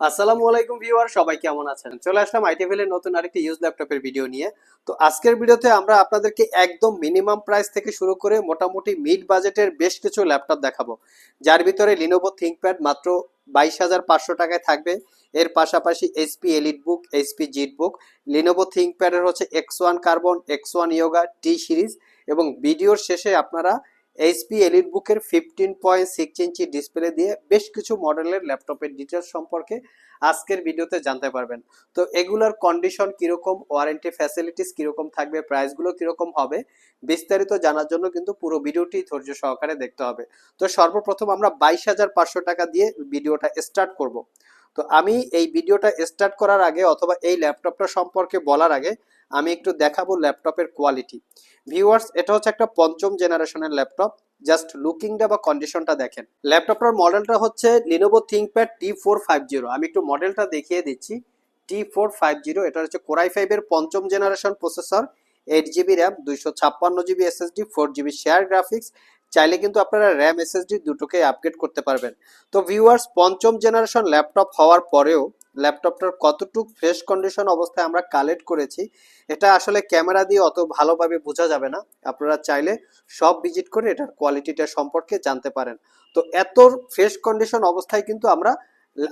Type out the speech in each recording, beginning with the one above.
আসসালামু আলাইকুম ভিউয়ার, সবাই কেমন আছেন? চলে আসলাম আইটিভিলের নতুন আরেকটি ইউজ ল্যাপটপের ভিডিও নিয়ে। তো আজকের ভিডিওতে আমরা আপনাদেরকে একদম মিনিমাম প্রাইস থেকে শুরু করে মোটামুটি মিড বাজেটের বেশ কিছু ল্যাপটপ দেখাবো। যার ভিতরে লিনোভো থিঙ্কপ্যাড মাত্র বাইশ হাজার পাঁচশো টাকায় থাকবে। এর পাশাপাশি HP elite book HP Z book Lenovo থিঙ্কপ্যাডের হচ্ছে X one carbon X one yoga T series এবং ভিডিওর শেষে আপনারা এইচপি এলিট বুকের fifteen point six inch display দিয়ে বেশ কিছু মডেলের ল্যাপটপের ডিটেলস সম্পর্কে আজকের ভিডিওতে জানতে পারবেন। তো এগুলোর কন্ডিশন কীরকম ওয়ারেন্টি ফ্যাসিলিটিস কীরকম থাকবে প্রাইসগুলো কীরকম হবে, বিস্তারিত জানার জন্য কিন্তু পুরো ভিডিওটি ধৈর্য সহকারে দেখতে হবে। তো সর্বপ্রথম আমরা বাইশ হাজার পাঁচশো টাকা দিয়ে ভিডিওটা স্টার্ট করব। তো আমি এই ভিডিওটা স্টার্ট করার আগে অথবা এই ল্যাপটপটা সম্পর্কে বলার আগে আমি একটু দেখাবো ল্যাপটপের কোয়ালিটি ভিউয়ার্স এটা হচ্ছে একটা পঞ্চম জেনারেশনের ল্যাপটপ। জাস্ট লুকিংটা বা কন্ডিশনটা দেখেন। ল্যাপটপটার মডেলটা হচ্ছে Lenovo ThinkPad T four five zero আমি একটু মডেলটা দেখিয়ে দিচ্ছি। টি ফোর ফাইভ জিরো এটা হচ্ছে কোরাই ফাইভের পঞ্চম generation processor eight GB RAM দুইশো ছাপ্পান্ন GB SSD four GB share graphics চাইলে কিন্তু আপনারা র্যাম এসএসডি দুটোকে আপগ্রেড করতে পারবেন। তো ভিউয়ার্স পঞ্চম জেনারেশন ল্যাপটপ হওয়ার পরেও ল্যাপটপটার কতটুক ফ্রেশ কন্ডিশন অবস্থায় আমরা কালেক্ট করেছি, এটা আসলে ক্যামেরা দিয়ে অত ভালোভাবে বোঝা যাবে না। আপনারা চাইলে সব ভিজিট করে এটার কোয়ালিটিটা সম্পর্কে জানতে পারেন। তো এত ফ্রেশ কন্ডিশন অবস্থায় কিন্তু আমরা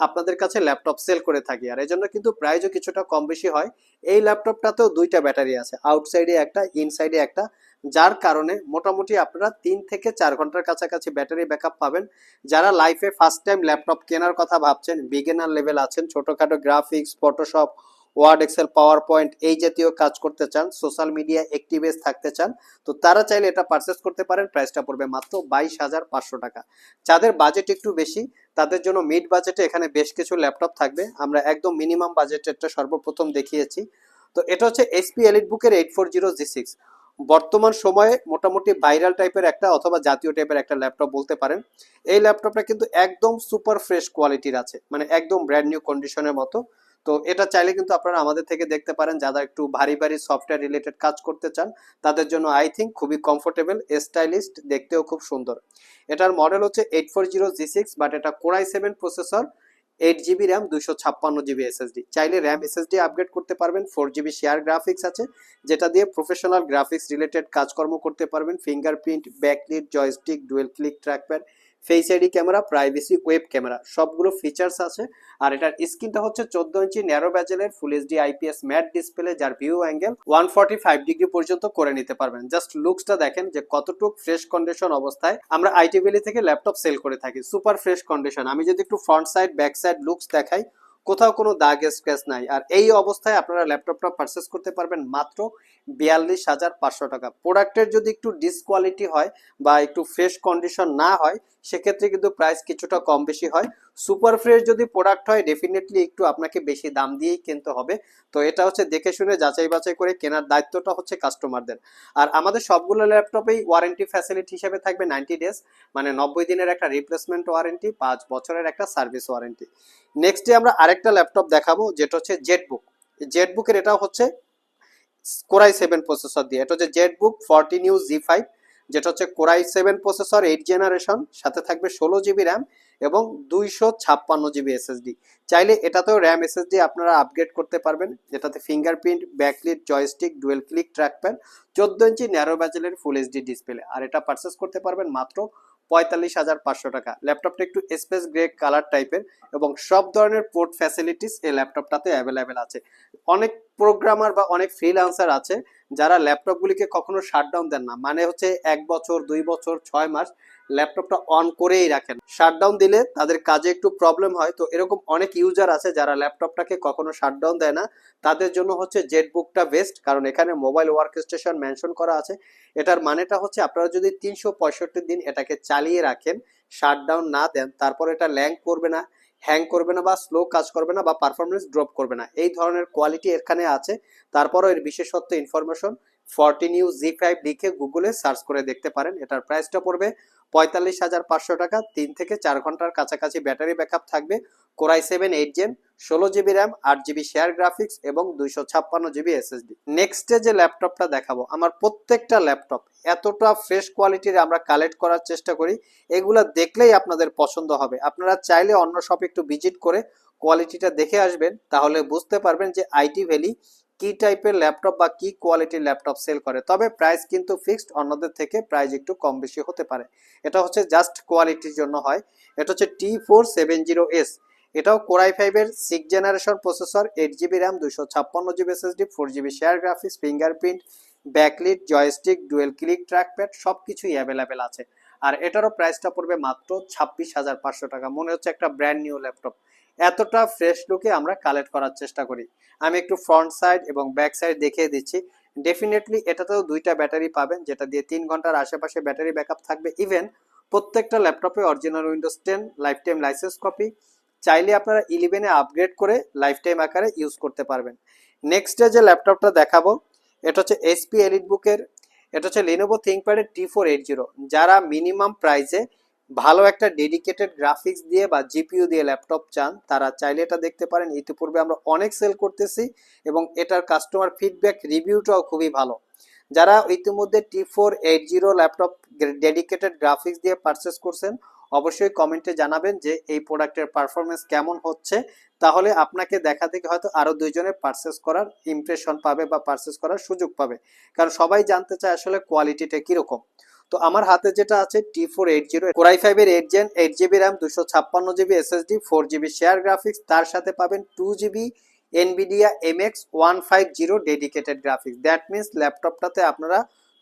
আপনাদের কাছে ল্যাপটপ সেল করে থাকি। আর এই জন্য কিন্তু প্রাইসও কিছুটা কম বেশি হয়। এই ল্যাপটপটাতেও দুইটা ব্যাটারি আছে। আউটসাইডে একটা ইনসাইডে একটা। যার কারণে মোটামুটি আপনারা তিন থেকে চার ঘণ্টার কাছাকাছি ব্যাটারি ব্যাকআপ পাবেন। যারা লাইফে ফার্স্ট টাইম ল্যাপটপ কেনার কথা ভাবছেন বিগিনার লেভেল আছেন, ছোটোখাটো graphics Photoshop Word Excel PowerPoint এই জাতীয় কাজ করতে চান সোশ্যাল মিডিয়া অ্যাক্টিভেস থাকতে চান, তো তারা চাইলে এটা পারচেস করতে পারেন। প্রাইসটা পড়বে মাত্র বাইশ হাজার পাঁচশো টাকা। যাদের বাজেট একটু বেশি, তাদের জন্য মিড বাজেটে এখানে বেশ কিছু ল্যাপটপ থাকবে। আমরা একদম মিনিমাম বাজেটেরটা সর্বপ্রথম দেখিয়েছি। তো এটা হচ্ছে এসপি এলিট বুকের eight four zero G six বর্তমান সময়ে মোটামুটি ভাইরাল টাইপের একটা অথবা জাতীয় টাইপের একটা ল্যাপটপ বলতে পারেন, এই ল্যাপটপটা কিন্তু একদম সুপার ফ্রেশ কোয়ালিটির আছে মানে একদম ব্র্যান্ড নিউ কন্ডিশনের মতো। তো এটা চাইলে কিন্তু আপনারা আমাদের থেকে দেখতে পারেন, যারা একটু ভারী ভারী সফটওয়্যার রিলেটেড কাজ করতে চান, তাদের জন্য আই থিঙ্ক খুবই কমফোর্টেবল স্টাইলিস্ট দেখতেও খুব সুন্দর। এটার মডেল হচ্ছে eight four zero G six but এটা Core i seven processor eight GB RAM দুশো ছাপ্পান্ন জিবি এসএসডি চাইলে র্যাম এসএসডি আপগ্রেড করতে পারবেন ফোর জিবি শেয়ার গ্রাফিক্স আছে, যেটা দিয়ে প্রফেশনাল গ্রাফিক্স রিলেটেড কাজকর্ম করতে পারবেন fingerprint backlit joystick dual click trackpad face ID camera privacy web camera সবগুলো ফিচার্স আছে। আর এটার স্ক্রিনটা হচ্ছে চোদ্দ ইঞ্চি narrow ব্যাজেলের full HD IPS matte display যার view angle one forty five degree পর্যন্ত করে নিতে পারবেন। জাস্ট লুকসটা দেখেন যে কতটুক ফ্রেশ কন্ডিশন অবস্থায় আমরা আইটি ভ্যালি থেকে ল্যাপটপ সেল করে থাকি। সুপার ফ্রেশ কন্ডিশন আমি যদি একটু front side back side looks দেখাই কোথাও কোনো দাগ স্ক্র্যাচ নাই। আর এই অবস্থায় আপনারা ল্যাপটপটা পারচেস করতে পারবেন মাত্র বিয়াল্লিশ হাজার পাঁচশো টাকা। প্রোডাক্টের যদি একটু ডিসকোয়ালিটি হয় বা একটু ফ্রেশ কন্ডিশন না হয়, সেক্ষেত্রে কিন্তু প্রাইস কিছুটা কম বেশি হয়। সুপার ফ্রেশ যদি প্রোডাক্ট হয় ডেফিনেটলি একটু আপনাকে বেশি দাম দিয়েই কিনতে হবে। তো এটা হচ্ছে দেখে শুনে, যাচাই বাছাই করে কেনার দায়িত্বটা হচ্ছে কাস্টমারদের আর আমাদের সবগুলো ল্যাপটপেই ওয়ারেন্টি ফ্যাসিলিটি হিসেবে থাকবে নাইনটি ডেজ মানে নব্বই দিনের একটা রিপ্লেসমেন্ট ওয়ারেন্টি পাঁচ বছরের একটা সার্ভিস ওয়ারেন্টি নেক্সট ডে আমরা আরেকটা ল্যাপটপ দেখাবো, যেটা হচ্ছে জেটবুক জেটবুকের এটাও হচ্ছে কোরাই সেভেন প্রসেসর দিয়ে। এটা হচ্ছে ZBook forty new G five যেটা হচ্ছে Core i seven processor eight generation সাথে থাকবে ষোলো জিবি র্যাম এবং দুইশো ছাপ্পান্ন জিবি এসএসডি চাইলে এটাতেও র্যাম এসএসডি আপনারা আপগ্রেড করতে পারবেন। যেটাতে fingerprint backlit joystick dual click trackpad চোদ্দ ইঞ্চি ন্যারো ব্যাজেলের ফুল এইচডি ডিসপ্লে আর এটা পারচেস করতে পারবেন মাত্র পঁয়তাল্লিশ হাজার পাঁচশো টাকা। ল্যাপটপটা একটু স্পেস গ্রে কালার টাইপের এবং সব ধরনের পোর্ট ফ্যাসিলিটিস এই ল্যাপটপটাতে অ্যাভেলেবেল আছে। অনেক প্রোগ্রামার বা অনেক ফ্রিল্যান্সার আছে যারা ল্যাপটপগুলিকে কখনো শাটডাউন দেন না। মানে হচ্ছে এক বছর, দুই বছর, ছয় মাস ল্যাপটপটা অন করেই রাখেন। শাটডাউন দিলে তাদের কাজে একটু প্রবলেম হয়। তো এরকম অনেক ইউজার আছে যারা ল্যাপটপটাকে কখনো শাটডাউন দেয় না। তাদের জন্য হচ্ছে জেটবুকটা বেস্ট কারণ এখানে মোবাইল ওয়ার্ক স্টেশন মেনশন করা আছে। এটার মানেটা হচ্ছে আপনারা যদি তিনশো পঁয়ষট্টি দিন এটাকে চালিয়ে রাখেন শাটডাউন না দেন, তারপর এটা ল্যাং করবে না হ্যাং করবে না বা স্লো কাজ করবে না বা পারফরমেন্স ড্রপ করবে না। এই ধরনের কোয়ালিটি এখানে আছে। তারপরও এর বিশেষত্ব information fourteen U G five লিখে গুগলে সার্চ করে দেখতে পারেন। এটার প্রাইসটা পড়বে পঁয়তাল্লিশ হাজার পাঁচশো টাকা। তিন থেকে চার ঘণ্টার কাছাকাছি ব্যাটারি ব্যাকআপ থাকবে। Core i seven, eight gen, ষোলো জিবি র্যাম, আট জিবি শেয়ার গ্রাফিক্স এবং দুইশো ছাপ্পান্ন জিবি এসএসডি। নেক্সটে যে ল্যাপটপটা দেখাবো, আমার প্রত্যেকটা ল্যাপটপ এতটা ফ্রেশ কোয়ালিটির আমরা কালেক্ট করার চেষ্টা করি। এগুলা দেখলেই আপনাদের পছন্দ হবে। আপনারা চাইলে অন্য শপ একটু ভিজিট করে কোয়ালিটিটা দেখে আসবেন, তাহলে বুঝতে পারবেন যে আইটি ভ্যালি কি টাইপের ল্যাপটপ বা কি কোয়ালিটির ল্যাপটপ সেল করে, তবে প্রাইস কিন্তু ফিক্সড অন্যদের থেকে প্রাইস একটু কম বেশি হতে পারে। এটা হচ্ছে জাস্ট কোয়ালিটির জন্য হয়। এটা হচ্ছে T four seven zero S এটাও কোরাই ফাইভের six generation processor eight GB RAM দুশো ছাপ্পান্ন GB SSD four GB share graphics fingerprint backlit joystick dual click trackpad সব কিছুই অ্যাভেলেবেল আছে। আর এটারও প্রাইসটা পড়বে মাত্র ছাব্বিশ হাজার পাঁচশো টাকা। মনে হচ্ছে একটা ব্র্যান্ড নিউ ল্যাপটপ এতটা ফ্রেশ লুকে আমরা কালেক্ট করার চেষ্টা করি। আমি একটু ফ্রন্ট সাইড এবং ব্যাক সাইড দেখিয়ে দিচ্ছি। ডেফিনেটলি এটাতেও দুইটা ব্যাটারি পাবেন, যেটা দিয়ে তিন ঘণ্টার আশেপাশে ব্যাটারি ব্যাকআপ থাকবে। ইভেন প্রত্যেকটা ল্যাপটপে original Windows ten lifetime license copy চাইলে আপনারা ইলেভেনে আপগ্রেড করে লাইফ টাইম আকারে ইউজ করতে পারবেন। নেক্সট যে ল্যাপটপটা দেখাবো, এটা হচ্ছে এসপি এলিট বুকের এটা হচ্ছে লিনোভো থিঙ্কপ্যাডের টি ফোর এইট জিরো যারা মিনিমাম প্রাইসে ভালো একটা ডেডিকেটেড গ্রাফিক্স দিয়ে বা জিপিইউ দিয়ে ল্যাপটপ চান, তারা চাইলে এটা দেখতে পারেন। ইতিপূর্বে আমরা অনেক সেল করতেছি এবং এটার কাস্টমার ফিডব্যাক রিভিউটাও খুবই ভালো। যারা ইতিমধ্যে T four eight zero laptop dedicated graphics দিয়ে পারচেস করছেন, অবশ্যই কমেন্টে জানাবেন যে এই প্রোডাক্টের পারফরমেন্স কেমন হচ্ছে। তাহলে আপনাকে দেখা থেকে হয়তো আরও দুইজনের পারচেস করার ইমপ্রেশন পাবে বা পারচেস করার সুযোগ পাবে। কারণ সবাই জানতে চায় আসলে কোয়ালিটিটা কীরকম। তো আমার হাতে যেটা আছে T four eight zero Core i ফাইভের eight gen eight GB RAM দুশো ছাপ্পান্ন GB SSD four GB share graphics তার সাথে পাবেন two GB Nvidia MX one five zero dedicated graphics that means ল্যাপটপটাতে আপনারা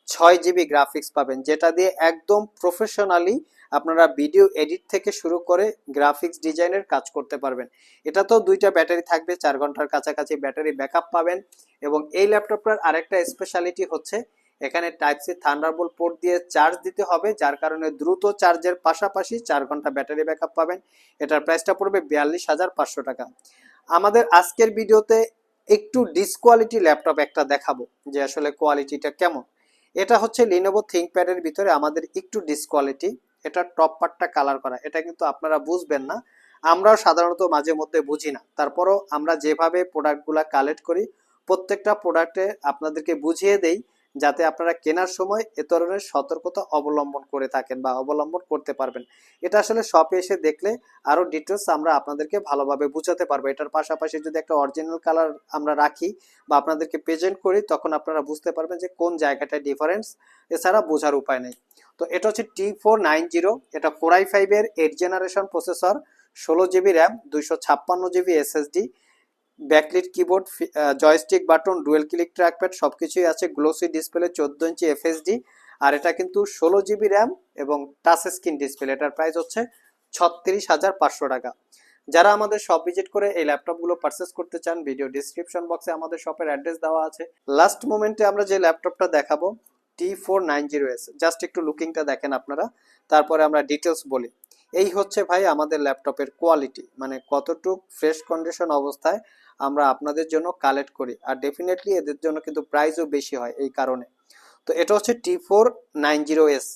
ছয় জিবি গ্রাফিক্স পাবেন, যেটা দিয়ে একদম প্রফেশনালি আপনারা ভিডিও এডিট থেকে শুরু করে গ্রাফিক্স ডিজাইনের কাজ করতে পারবেন। এটা তো দুইটা ব্যাটারি থাকবে, চার ঘণ্টার কাছাকাছি ব্যাটারি ব্যাকআপ পাবেন এবং এই ল্যাপটপটার আরেকটা স্পেশালিটি হচ্ছে এখানে টাইপ সি থান্ডারবোল্ট পোর্ট দিয়ে চার্জ দিতে হবে, যার কারণে দ্রুত চার্জের পাশাপাশি চার ঘণ্টা ব্যাটারি ব্যাকআপ পাবেন। এটার প্রাইসটা পড়বে বিয়াল্লিশ হাজার পাঁচশো টাকা। আমাদের আজকের ভিডিওতে একটু ডিসকোয়ালিটি ল্যাপটপ একটা দেখাবো, যে আসলে কোয়ালিটিটা কেমন। এটা হচ্ছে লিনোভো থিঙ্কপ্যাডের ভিতরে আমাদের একটু ডিসকোয়ালিটি এটা টপ পার্টটা কালার করা। এটা কিন্তু আপনারা বুঝবেন না, আমরাও সাধারণত মাঝে মধ্যে বুঝি না। তারপরও আমরা যেভাবে প্রোডাক্টগুলা কালেক্ট করি, প্রত্যেকটা প্রোডাক্টে আপনাদেরকে বুঝিয়ে দেই যাতে আপনারা কেনার সময় এ ধরনের সতর্কতা অবলম্বন করে থাকেন বা অবলম্বন করতে পারবেন। এটা আসলে শপে এসে দেখলে আরও ডিটেলস আমরা আপনাদেরকে ভালোভাবে বুঝাতে পারব। এটার পাশাপাশি যদি একটা অরিজিনাল কালার আমরা রাখি বা আপনাদেরকে প্রেজেন্ট করি, তখন আপনারা বুঝতে পারবেন যে কোন জায়গাটায় ডিফারেন্স এছাড়া বোঝার উপায় নেই। তো এটা হচ্ছে টি ফোর নাইন জিরো এটা ফোর কোরাই ফাইভের এইট জেনারেশন প্রসেসর ষোলো জিবি র্যাম দুইশো ছাপ্পান্ন GB SSD backlit keyboard joystick button dual click trackpad সব কিছুই আছে। গ্লোসি ডিসপ্লে চোদ্দ ইঞ্চি এফএসডি আর এটা কিন্তু ষোলো জিবি র্যাম এবং টাচ স্ক্রিন ডিসপ্লে এটার প্রাইস হচ্ছে ছত্রিশ হাজার পাঁচশো টাকা। যারা আমাদের শপ ভিজিট করে এই ল্যাপটপগুলো পারচেস করতে চান ভিডিও ডিসক্রিপশন বক্সে আমাদের শপের অ্যাড্রেস দেওয়া আছে। লাস্ট মোমেন্টে আমরা যে ল্যাপটপটা দেখাবো T four nine zero S just একটু লুকিংটা দেখেন আপনারা। তারপরে আমরা ডিটেলস বলি। এই হচ্ছে ভাই আমাদের ল্যাপটপের কোয়ালিটি মানে কতটুক ফ্রেশ কন্ডিশন অবস্থায় আমরা আপনাদের জন্য কালেক্ট করি। আর ডেফিনেটলি এদের জন্য কিন্তু প্রাইসও বেশি হয় এই কারণে। তো এটা হচ্ছে T four nine zero S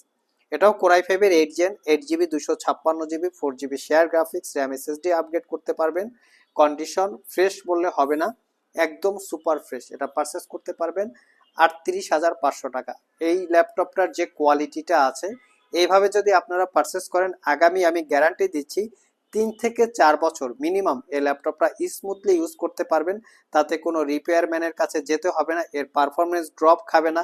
এটাও কোরাই ফাইভের এইট জেন এইট জিবি দুশো ছাপ্পান্ন GB four GB share graphics RAM SSD upgrade করতে পারবেন। কন্ডিশন ফ্রেশ বললে হবে না, একদম সুপার ফ্রেশ এটা পারচেস করতে পারবেন আটত্রিশ হাজার পাঁচশো টাকা। এই ল্যাপটপটার যে কোয়ালিটিটা আছে এইভাবে যদি আপনারা পারচেস করেন, আগামী আমি গ্যারান্টি দিচ্ছি তিন থেকে চার বছর মিনিমাম এই ল্যাপটপটা স্মুথলি ইউজ করতে পারবেন। তাতে কোনো রিপেয়ার ম্যানের কাছে যেতে হবে না, এর পারফরমেন্স ড্রপ খাবে না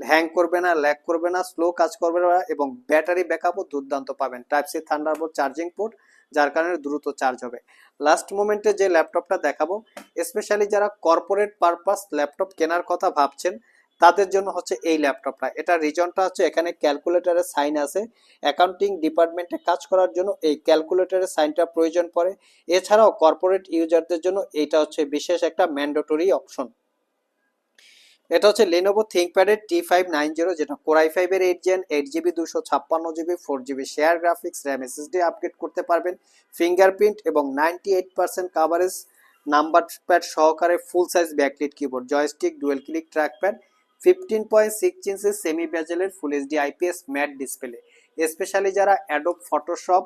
হ্যাং করবে না ল্যাক করবে না স্লো কাজ করবে না এবং ব্যাটারি ব্যাকআপও দুর্দান্ত পাবেন। Type C Thunderbolt charging port যার কারণে দ্রুত চার্জ হবে। লাস্ট মোমেন্টে যে ল্যাপটপটা দেখাবো স্পেশালি যারা কর্পোরেট পারপাস ল্যাপটপ কেনার কথা ভাবছেন তাদের জন্য হচ্ছে এই ল্যাপটপটা। এটা রিজনটা হচ্ছে এখানে ক্যালকুলেটরের সাইন আছে। অ্যাকাউন্টিং ডিপার্টমেন্টে কাজ করার জন্য এই ক্যালকুলেটরের সাইনটা প্রয়োজন পড়ে। এছাড়াও কর্পোরেট ইউজারদের জন্য এইটা হচ্ছে বিশেষ একটা ম্যান্ডেটরি অপশন। এটা হচ্ছে লেনোভো থিঙ্কপ্যাডের টি ফাইভ নাইন জিরো যেটা কোরাই ফাইভের এইট জেন এইট জিবি দুশো ছাপ্পান্ন GB four GB share graphics RAM SSD upgrade করতে পারবেন। ফিঙ্গারপ্রিন্ট এবং ninety eight percent coverage number pad সহকারে full size backlit keyboard joystick dual click trackpad fifteen point six ইঞ্চের semi ব্যাজেলের full HD IPS matte display specially যারা Adobe Photoshop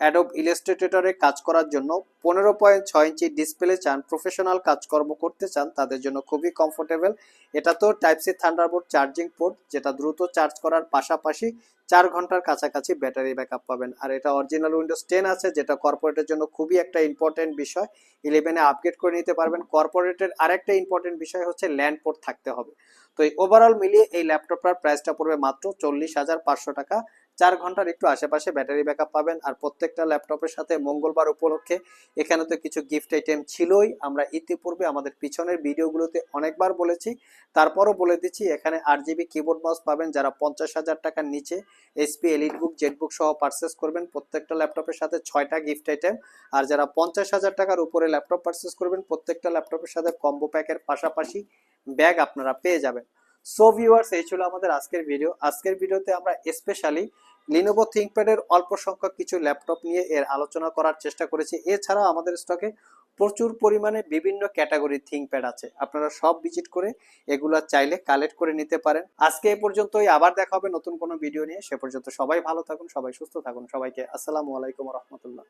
Adobe ইলাস্ট্রেটরে কাজ করার জন্য পনেরো পয়েন্ট ছয় ইঞ্চি ডিসপ্লে চান প্রফেশনাল কাজকর্ম করতে চান, তাদের জন্য খুবই কমফোর্টেবল এটা তো type C Thunderbolt charging port যেটা দ্রুত চার্জ করার পাশাপাশি চার ঘণ্টার কাছাকাছি ব্যাটারি ব্যাকআপ পাবেন। আর এটা অরিজিনাল উইন্ডোজ টেন আছে, যেটা কর্পোরেটের জন্য খুবই একটা ইম্পর্টেন্ট বিষয়। ইলেভেনে আপগ্রেড করে নিতে পারবেন। কর্পোরেটের আরেকটা ইম্পর্টেন্ট বিষয় হচ্ছে ল্যান্ড পোর্ট থাকতে হবে। তো এই ওভারঅল মিলিয়ে এই ল্যাপটপটার প্রাইসটা পড়বে মাত্র চল্লিশ হাজার পাঁচশো টাকা। চার ঘণ্টার একটু আশেপাশে ব্যাটারি ব্যাকআপ পাবেন। আর প্রত্যেকটা ল্যাপটপের সাথে মঙ্গলবার উপলক্ষে এখানে তো কিছু গিফট আইটেম ছিলই। আমরা ইতিপূর্বে আমাদের পিছনের ভিডিওগুলোতে অনেকবার বলেছি। তারপরও বলে দিচ্ছি, এখানে আট জিবি কিবোর্ড মাউস পাবেন যারা পঞ্চাশ হাজার টাকার নিচে SP elite book jet book সহ পারচেস করবেন। প্রত্যেকটা ল্যাপটপের সাথে ছয়টা গিফট আইটেম আর যারা পঞ্চাশ হাজার টাকার উপরে ল্যাপটপ পারচেস করবেন, প্রত্যেকটা ল্যাপটপের সাথে কম্বো প্যাকের পাশাপাশি ব্যাগ আপনারা পেয়ে যাবেন। সো ভিউয়ার্স এই ছিল আমাদের আজকের ভিডিও আজকের ভিডিওতে আমরা স্পেশালি লিনোভো থিঙ্কপ্যাডের অল্প সংখ্যক কিছু ল্যাপটপ নিয়ে এর আলোচনা করার চেষ্টা করেছি। এছাড়াও আমাদের স্টকে প্রচুর পরিমাণে বিভিন্ন ক্যাটাগরির থিঙ্কপ্যাড আছে। আপনারা সব ভিজিট করে এগুলা চাইলে কালেক্ট করে নিতে পারেন। আজকে এ পর্যন্তই। আবার দেখা হবে নতুন কোনো ভিডিও নিয়ে। সে পর্যন্ত সবাই ভালো থাকুন, সবাই সুস্থ থাকুন। সবাইকে আসসালামু আলাইকুম রহমতুল্লাহ।